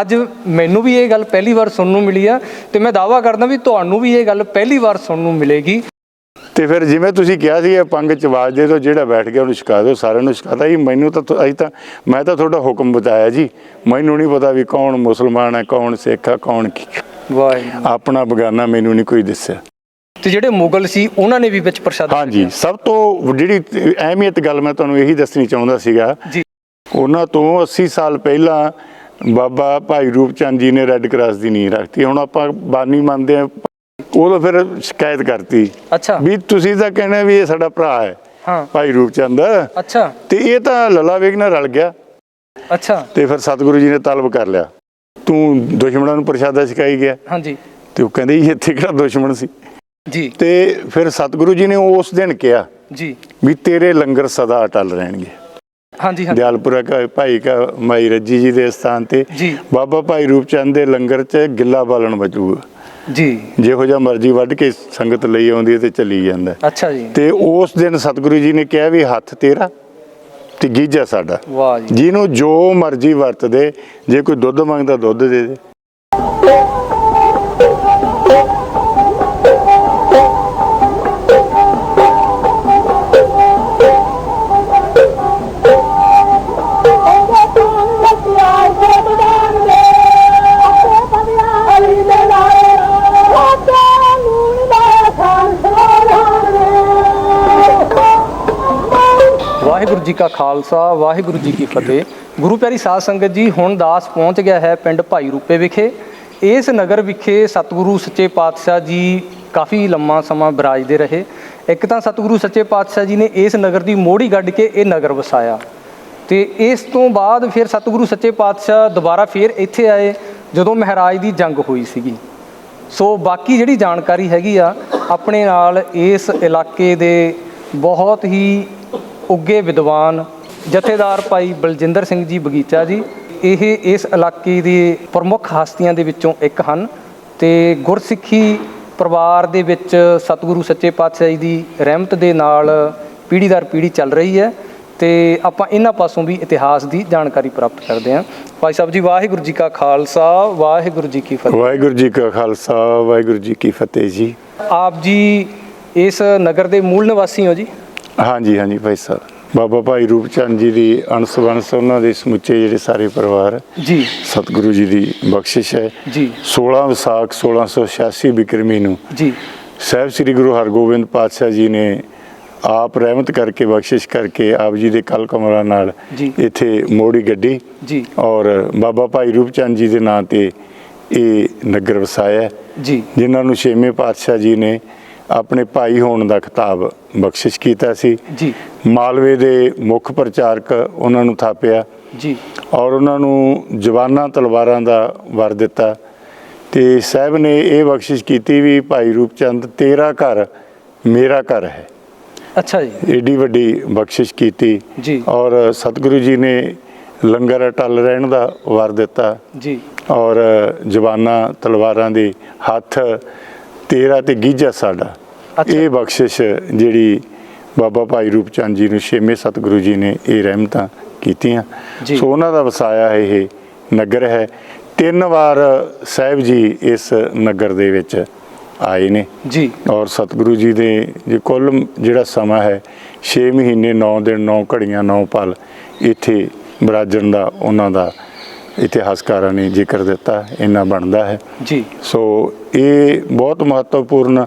ਅੱਜ ਮੈਨੂੰ ਵੀ ਇਹ ਗੱਲ ਪਹਿਲੀ ਵਾਰ ਸੁਣਨ ਨੂੰ ਮਿਲੀ ਆ ਤੇ ਮੈਂ ਦਾਅਵਾ ਕਰਦਾ ਵੀ ਤੁਹਾਨੂੰ ਵੀ ਇਹ ਗੱਲ ਪਹਿਲੀ ਵਾਰ ਸੁਣਨ ਨੂੰ ਮਿਲੇਗੀ। ਤੇ ਫਿਰ ਜਿਵੇਂ ਤੁਸੀਂ ਕਿਹਾ ਸੀ ਇਹ ਪੰਗ ਚ ਆਵਾਜ਼ ਦੇ ਦਿਓ ਜਿਹੜਾ ਬੈਠ ਗਿਆ ਉਹਨੂੰ ਛਕਾ ਦਿਓ ਸਾਰਿਆਂ ਨੂੰ ਛਕਾਤਾ ਜੀ ਮੈਨੂੰ ਤਾਂ ਅਜੇ ਤਾਂ ਮੈਂ ਤਾਂ ਤੁਹਾਡਾ ਹੁਕਮ ਬਤਾਇਆ ਜੀ। ਮੈਨੂੰ ਨਹੀਂ ਪਤਾ ਵੀ ਕੌਣ ਮੁਸਲਮਾਨ ਹੈ ਕੌਣ ਸਿੱਖ ਹੈ ਕੌਣ ਕੀ। ਵਾਹਿਗੁਰੂ। ਆਪਣਾ ਬਗਾਨਾ ਮੈਨੂੰ ਨਹੀਂ ਕੋਈ ਦੱਸਿਆ। ਤੇ ਜਿਹੜੇ ਮੁਗਲ ਸੀ ਉਹਨਾਂ ਨੇ ਵੀ ਵਿੱਚ ਪ੍ਰਸ਼ਾਦਾ ਹਾਂਜੀ ਸਭ ਤੋਂ ਜਿਹੜੀ ਅਹਿਮੀਅਤ ਗੱਲ ਮੈਂ ਤੁਹਾਨੂੰ ਇਹੀ ਦੱਸਣੀ ਚਾਹੁੰਦਾ ਸੀਗਾ। ਜੀ। ਉਹਨਾਂ ਤੋਂ 80 ਸਾਲ ਪਹਿਲਾਂ ਬਾਬਾ ਭਾਈ ਰੂਪ ਚੰਦ ਜੀ ਨੇ ਰੈੱਡ ਕਰਾਸ ਦੀ ਨੀਂਹ ਰੱਖਤੀ। ਹੁਣ ਆਪਾਂ ਬਾਨੀ ਮੰਨਦੇ ਆ ਉਦੋਂ ਫਿਰ ਸ਼ਿਕਾਇਤ ਕਰਤੀ। ਅੱਛਾ। ਵੀ ਤੁਸੀਂ ਤਾਂ ਕਹਿੰਦੇ ਵੀ ਇਹ ਸਾਡਾ ਭਰਾ ਹੈ ਹਾਂ। ਭਾਈ ਰੂਪ ਚੰਦ ਅੱਛਾ। ਤੇ ਇਹ ਤਾਂ ਲੱਲਾ ਵੇਗ ਨਾਲ ਰਲ ਗਿਆ। ਅੱਛਾ। ਤੇ ਫਿਰ ਸਤਿਗੁਰੂ ਜੀ ਨੇ ਤਲਬ ਕਰ ਲਿਆ। ਤੂੰ ਦੁਸ਼ਮਣਾਂ ਨੂੰ ਪ੍ਰਸ਼ਾਦਾ ਛਕਾਈ ਗਿਆ। ਹਾਂਜੀ। ਤੇ ਉਹ ਕਹਿੰਦੇ ਜੀ ਇੱਥੇ ਕਿਹੜਾ ਦੁਸ਼ਮਣ ਸੀ? ਜੀ। ਤੇ ਫਿਰ ਸਤਿਗੁਰੂ ਜੀ ਨੇ ਉਸ ਦਿਨ ਕਿਹਾ ਜੀ। ਵੀ ਤੇਰੇ ਲੰਗਰ ਸਦਾ ਅਟਲ ਰਹਿਣਗੇ। ਹਾਂਜੀ ਹਾਂਜੀ। ਦਿਆਲਪੁਰਾ ਕਾ ਭਾਈ ਕਾ ਮਾਈ ਰੱਜੀ ਜੀ ਦੇ ਸਥਾਨ ਤੇ ਜੀ। ਬਾਬਾ ਭਾਈ ਰੂਪ ਚੰਦ ਦੇ ਲੰਗਰ 'ਚ ਗਿੱਲਾ ਬਾਲਣ ਬਚੂਗਾ। ਜੀ। ਜਿਹੋ ਜਿਹਾ ਮਰਜ਼ੀ ਵੱਢ ਕੇ ਸੰਗਤ ਲਈ ਆਉਂਦੀ ਹੈ ਤੇ ਚੱਲੀ ਜਾਂਦਾ। ਹੈ। ਅੱਛਾ ਜੀ। ਤੇ ਉਸ ਦਿਨ ਸਤਿਗੁਰੂ ਜੀ ਨੇ ਕਿਹਾ ਵੀ ਹੱਥ ਤੇਰਾ ਤੇ ਗੀਜਾ ਸਾਡਾ। ਵਾਹ ਜੀ। ਜਿਹਨੂੰ ਜੋ ਮਰਜ਼ੀ ਵਰਤ ਦੇ ਜੇ ਕੋਈ ਦੁੱਧ ਮੰਗਦਾ ਦੁੱਧ ਦੇ ਦੇ। ਵਾਹਿਗੁਰੂ ਜੀ ਕਾ ਖਾਲਸਾ, ਵਾਹਿਗੁਰੂ ਜੀ ਕੀ ਫਤਿਹ। ਗੁਰੂ ਪਿਆਰੀ ਸਾਧ ਸੰਗਤ ਜੀ, ਹੁਣ ਦਾਸ ਪਹੁੰਚ ਗਿਆ ਹੈ ਪਿੰਡ ਭਾਈ ਰੂਪੇ ਵਿਖੇ। ਇਸ ਨਗਰ ਵਿਖੇ ਸਤਿਗੁਰੂ ਸੱਚੇ ਪਾਤਸ਼ਾਹ ਜੀ ਕਾਫੀ ਲੰਮਾ ਸਮਾਂ ਬਿਰਾਜਦੇ ਰਹੇ। ਇੱਕ ਤਾਂ ਸਤਿਗੁਰੂ ਸੱਚੇ ਪਾਤਸ਼ਾਹ ਜੀ ਨੇ ਇਸ ਨਗਰ ਦੀ ਮੋੜੀ ਗੱਡ ਕੇ ਇਹ ਨਗਰ ਵਸਾਇਆ। ਤੇ ਇਸ ਤੋਂ ਬਾਅਦ ਫਿਰ ਸਤਿਗੁਰੂ ਸੱਚੇ ਪਾਤਸ਼ਾਹ ਦੁਬਾਰਾ ਫਿਰ ਇੱਥੇ ਆਏ, ਜਦੋਂ ਮਹਾਰਾਜ ਦੀ ਜੰਗ ਹੋਈ ਸੀਗੀ। ਸੋ ਬਾਕੀ ਜਿਹੜੀ ਜਾਣਕਾਰੀ ਹੈਗੀ ਆ, ਆਪਣੇ ਨਾਲ ਇਸ ਇਲਾਕੇ ਦੇ ਬਹੁਤ ਹੀ ਉੱਗੇ ਵਿਦਵਾਨ ਜਥੇਦਾਰ ਭਾਈ ਬਲਜਿੰਦਰ ਸਿੰਘ ਜੀ ਬਗੀਚਾ ਜੀ ਇਹ ਇਸ ਇਲਾਕੇ ਦੇ ਪ੍ਰਮੁੱਖ ਹਸਤੀਆਂ ਦੇ ਵਿੱਚੋਂ ਇੱਕ ਹਨ ਤੇ ਗੁਰਸਿੱਖੀ ਪਰਿਵਾਰ ਦੇ ਵਿੱਚ ਸਤਿਗੁਰੂ ਸੱਚੇ ਪਾਤਸ਼ਾਹ ਜੀ ਦੀ ਰਹਿਮਤ ਦੇ ਨਾਲ ਪੀੜ੍ਹੀ ਦਰ ਪੀੜ੍ਹੀ ਚੱਲ ਰਹੀ ਹੈ ਤੇ ਆਪਾਂ ਇਹਨਾਂ ਪਾਸੋਂ ਵੀ ਇਤਿਹਾਸ ਦੀ ਜਾਣਕਾਰੀ ਪ੍ਰਾਪਤ ਕਰਦੇ ਹਾਂ। ਭਾਈ ਸਾਹਿਬ ਜੀ ਵਾਹਿਗੁਰੂ ਜੀ ਕਾ ਖਾਲਸਾ ਵਾਹਿਗੁਰੂ ਜੀ ਕੀ ਫਤਿਹ। ਵਾਹਿਗੁਰੂ ਜੀ ਕਾ ਖਾਲਸਾ ਵਾਹਿਗੁਰੂ ਜੀ ਕੀ ਫਤਿਹ ਜੀ। ਆਪ ਜੀ ਇਸ ਨਗਰ ਦੇ ਮੂਲ ਨਿਵਾਸੀ ਹੋ ਜੀ? ਹਾਂਜੀ ਹਾਂਜੀ ਭਾਈ ਸਾਹਿਬ। ਬਾਬਾ ਭਾਈ ਰੂਪ ਚੰਦ ਜੀ ਦੀ ਅਣਸ ਵਣਸ ਉਹਨਾਂ ਦੇ ਸਮੁੱਚੇ ਜਿਹੜੇ ਸਾਰੇ ਪਰਿਵਾਰ ਜੀ। ਸਤਿਗੁਰੂ ਜੀ ਦੀ ਬਖਸ਼ਿਸ਼ ਹੈ। ਜੀ। 16 ਵਿਸਾਖ 1686 ਬਿਕਰਮੀ ਨੂੰ ਜੀ। ਸਾਹਿਬ ਸ੍ਰੀ ਗੁਰੂ ਹਰਗੋਬਿੰਦ ਪਾਤਸ਼ਾਹ ਜੀ ਨੇ ਆਪ ਰਹਿਮਤ ਕਰਕੇ ਬਖਸ਼ਿਸ਼ ਕਰਕੇ ਆਪ ਜੀ ਦੇ ਕਲ ਕਮਰਾਂ ਨਾਲ। ਇੱਥੇ ਮੋੜੀ ਗੱਡੀ ਜੀ। ਔਰ ਬਾਬਾ ਭਾਈ ਰੂਪ ਚੰਦ ਜੀ ਦੇ ਨਾਂ ਤੇ ਇਹ ਨਗਰ ਵਸਾਇਆ ਜੀ। ਜਿਨ੍ਹਾਂ ਨੂੰ ਛੇਵੇਂ ਪਾਤਸ਼ਾਹ ਜੀ ਨੇ ਆਪਣੇ ਭਾਈ ਹੋਣ ਦਾ ਖਿਤਾਬ ਬਖਸ਼ਿਸ਼ ਕੀਤਾ ਸੀ। ਜੀ। ਮਾਲਵੇ ਦੇ ਮੁੱਖ ਪ੍ਰਚਾਰਕ ਉਹਨਾਂ ਨੂੰ ਥਾਪਿਆ। ਜੀ। ਔਰ ਉਹਨਾਂ ਨੂੰ ਜਵਾਨਾਂ ਤਲਵਾਰਾਂ ਦਾ ਵਰ ਦਿੱਤਾ। ਤੇ ਸਾਹਿਬ ਨੇ ਇਹ ਬਖਸ਼ਿਸ਼ ਕੀਤੀ ਵੀ ਭਾਈ ਰੂਪ ਚੰਦ ਤੇਰਾ ਘਰ ਮੇਰਾ ਘਰ ਹੈ। ਅੱਛਾ ਜੀ। ਏਡੀ ਵੱਡੀ ਬਖਸ਼ਿਸ਼ ਕੀਤੀ। ਜੀ। ਔਰ ਸਤਿਗੁਰੂ ਜੀ ਨੇ ਲੰਗਰ ਅਟਲ ਰਹਿਣ ਦਾ ਵਰ ਦਿੱਤਾ। ਜੀ। ਔਰ ਜਵਾਨਾਂ ਤਲਵਾਰਾਂ ਦੇ ਹੱਥ ਤੇਰਾ ਤੇ ਗੀਜਾ ਸਾਡਾ। ਇਹ ਬਖਸ਼ਿਸ਼ ਜਿਹੜੀ ਬਾਬਾ ਭਾਈ ਰੂਪ ਚੰਦ ਜੀ ਨੂੰ ਛੇਵੇਂ ਸਤਿਗੁਰੂ ਜੀ ਨੇ ਇਹ ਰਹਿਮਤਾਂ ਕੀਤੀਆਂ। ਸੋ ਉਹਨਾਂ ਦਾ ਵਸਾਇਆ ਇਹ ਨਗਰ ਹੈ। ਤਿੰਨ ਵਾਰ ਸਾਹਿਬ ਜੀ ਇਸ ਨਗਰ ਦੇ ਵਿੱਚ ਆਏ ਨੇ। ਜੀ। ਔਰ ਸਤਿਗੁਰੂ ਜੀ ਦੇ ਜੇ ਕੁੱਲ ਜਿਹੜਾ ਸਮਾਂ ਹੈ 6 ਮਹੀਨੇ 9 ਦਿਨ 9 ਘੜੀਆਂ 9 ਪਲ ਇੱਥੇ ਬਰਾਜਣ ਦਾ ਉਹਨਾਂ ਦਾ ਇਤਿਹਾਸਕਾਰਾਂ ਨੇ ਜ਼ਿਕਰ ਦਿੱਤਾ ਇੰਨਾ ਬਣਦਾ ਹੈ। ਜੀ। ਸੋ ਇਹ ਬਹੁਤ ਮਹੱਤਵਪੂਰਨ